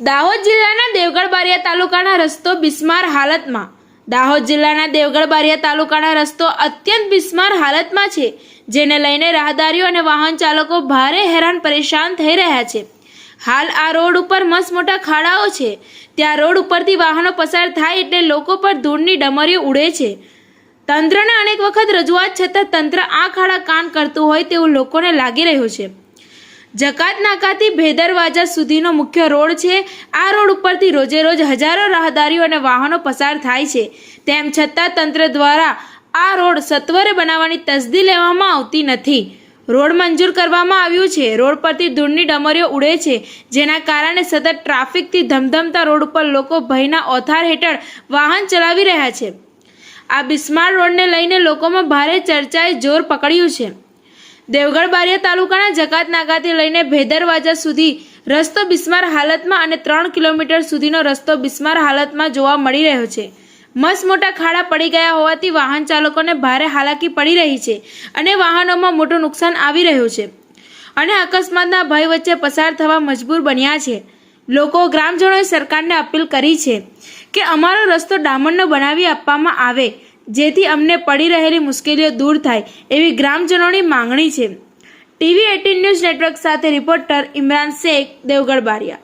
દાહોદ જિલ્લાના દેવગઢ બારિયા તાલુકાના રસ્તો બિસ્માર હાલતમાં. દાહોદ જિલ્લાના દેવગઢ બારિયા તાલુકાના રસ્તો અત્યંત બિસ્માર હાલતમાં છે, જેને લઈને રાહદારીઓ અને વાહન ચાલકો ભારે હેરાન પરેશાન થઈ રહ્યા છે. હાલ આ રોડ ઉપર મસ્ત મોટા ખાડાઓ છે. ત્યાં રોડ ઉપરથી વાહનો પસાર થાય એટલે લોકો પર ધૂળની ડમરી ઉડે છે. તંત્રને અનેક વખત રજૂઆત છતાં તંત્ર આ ખાડા કાન કરતું હોય તેવું લોકોને લાગી રહ્યું છે. જકાત નાકાથી ભેદરવાજા સુધીનો મુખ્ય રોડ છે. આ રોડ ઉપરથી રોજે રોજ હજારો રાહદારીઓ અને વાહનો પસાર થાય છે. તેમ છતાં તંત્ર દ્વારા આ રોડ સત્વરે બનાવવાની તસદી લેવામાં આવતી નથી. રોડ મંજૂર કરવામાં આવ્યું છે. રોડ પરથી ધૂળની ડમરીઓ ઉડે છે, જેના કારણે સતત ટ્રાફિકથી ધમધમતા રોડ ઉપર લોકો ભયના ઓથાર હેઠળ વાહન ચલાવી રહ્યા છે. આ બિસ્માર રોડને લઈને લોકોમાં ભારે ચર્ચાએ જોર પકડ્યું છે. દેવગઢ બારિયા તાલુકાના જકાત નાકાથી લઈને ભેદરવાજા સુધી રસ્તો બિસ્માર હાલતમાં અને ત્રણ કિલોમીટર સુધીનો રસ્તો બિસ્માર હાલતમાં જોવા મળી રહ્યો છે. મસ્ત મોટા ખાડા પડી ગયા હોવાથી વાહન ચાલકોને ભારે હાલાકી પડી રહી છે અને વાહનોમાં મોટું નુકસાન આવી રહ્યું છે. અને અકસ્માતના ભય વચ્ચે પસાર થવા મજબૂર બન્યા છે. લોકો ગ્રામજનોએ સરકારને અપીલ કરી છે કે અમારો રસ્તો ડામરનો બનાવી આપવામાં આવે જેથી અમને પડી રહેલી મુશ્કેલીઓ દૂર થાય એવી ગ્રામજનોની માંગણી છે. ટીવી એટીન ન્યૂઝ નેટવર્ક સાથે રિપોર્ટર ઇમરાન શેખ, દેવગઢ બારિયા.